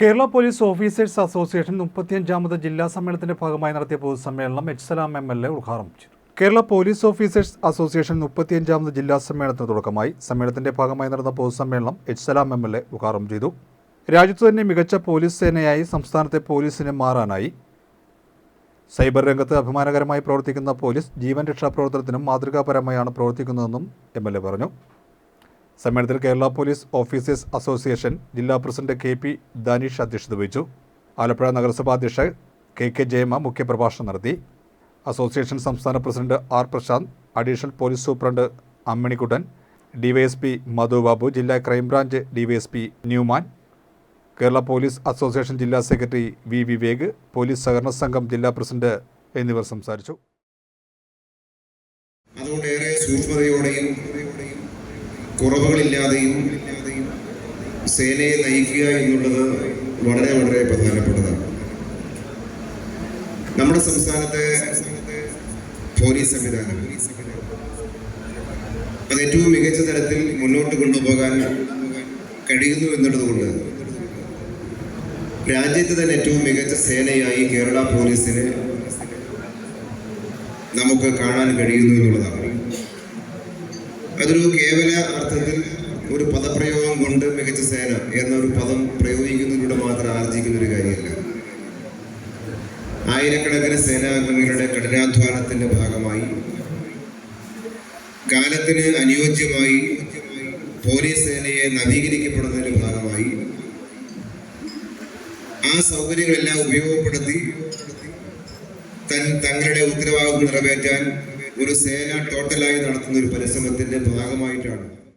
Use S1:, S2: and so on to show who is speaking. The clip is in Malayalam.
S1: കേരള പോലീസ് ഓഫീസേഴ്സ് അസോസിയേഷൻ മുപ്പത്തിയഞ്ചാമത് ജില്ലാ സമ്മേളനത്തിന്റെ ഭാഗമായി നടത്തിയ പൊതുസമ്മേളനം H Salam M L A ഉദ്ഘാടനം ചെയ്തു. കേരള പോലീസ് ഓഫീസേഴ്സ് അസോസിയേഷൻ മുപ്പത്തിയഞ്ചാമത് ജില്ലാ സമ്മേളനത്തിന് തുടക്കമായി സമ്മേളനത്തിന്റെ ഭാഗമായി നടന്ന പൊതുസമ്മേളനം H Salam M L A ഉദ്ഘാടനം ചെയ്തു. രാജ്യത്തു തന്നെ മികച്ച പോലീസ് സേനയായി സംസ്ഥാനത്തെ പോലീസിന് മാറാനായി. സൈബർ രംഗത്ത് അഭിമാനകരമായി പ്രവർത്തിക്കുന്ന പോലീസ് ജീവൻ രക്ഷാ പ്രവർത്തനത്തിനും മാതൃകാപരമായാണ് പ്രവർത്തിക്കുന്നതെന്നും എം എൽ എ പറഞ്ഞു. സമ്മേളനത്തിൽ കേരള പോലീസ് ഓഫീസേഴ്സ് അസോസിയേഷൻ ജില്ലാ പ്രസിഡന്റ് കെ പി ദാനിഷ് അധ്യക്ഷത വഹിച്ചു. ആലപ്പുഴ നഗരസഭാ അധ്യക്ഷ കെ കെ ജയമ മുഖ്യപ്രഭാഷണം നടത്തി. അസോസിയേഷൻ സംസ്ഥാന president R Prashanth additional police superintendent Amminikuttan DYSP Madhu Babu ജില്ലാ crime branch DYSP Newman Kerala police association ജില്ലാ സെക്രട്ടറി വി വിവേക് പോലീസ് സഹകരണ സംഘം ജില്ലാ പ്രസിഡന്റ് എന്നിവർ സംസാരിച്ചു.
S2: അതുകൊണ്ട് ഏറെ സൂക്ഷ്മതയോടെയും കുറവുകളില്ലാതെയും സേനയെ നയിക്കുക എന്നുള്ളത് വളരെ വളരെ പ്രധാനപ്പെട്ടതാണ്. നമ്മുടെ സംസ്ഥാനത്തെ പോലീസ് സംവിധാനം അത് ഏറ്റവും മികച്ച തരത്തിൽ മുന്നോട്ട് കൊണ്ടുപോകാൻ കഴിയുന്നു എന്നുള്ളതുകൊണ്ട് രാജ്യത്ത് തന്നെ ഏറ്റവും മികച്ച സേനയായി കേരള പോലീസിനെ നമുക്ക് കാണാൻ കഴിയുന്നു എന്നുള്ളതാണ്. അതൊരു കേവല അർത്ഥത്തിൽ ഒരു പദപ്രയോഗം കൊണ്ട് മികച്ച സേന എന്നൊരു പദം പ്രയോഗിക്കുന്നതിലൂടെ മാത്രം ആർജിക്കുന്ന ഒരു കാര്യമല്ല. ആയിരക്കണക്കിന് സേനാംഗങ്ങളുടെ കഠിനാധ്വാനത്തിന്റെ ഭാഗമായി കാലത്തിന് അനുയോജ്യമായി പോലീസ് സേനയെ നവീകരിക്കപ്പെടുന്നതിന്റെ ഭാഗമായി ആ സൗകര്യങ്ങളെല്ലാം ഉപയോഗപ്പെടുത്തി തൻ തങ്ങളുടെ ഉത്തരവാദിത്വം നിറവേറ്റാൻ ഒരു സേന ടോട്ടലായി നടത്തുന്ന ഒരു പരിശ്രമത്തിന്റെ ഭാഗമായിട്ടാണ്.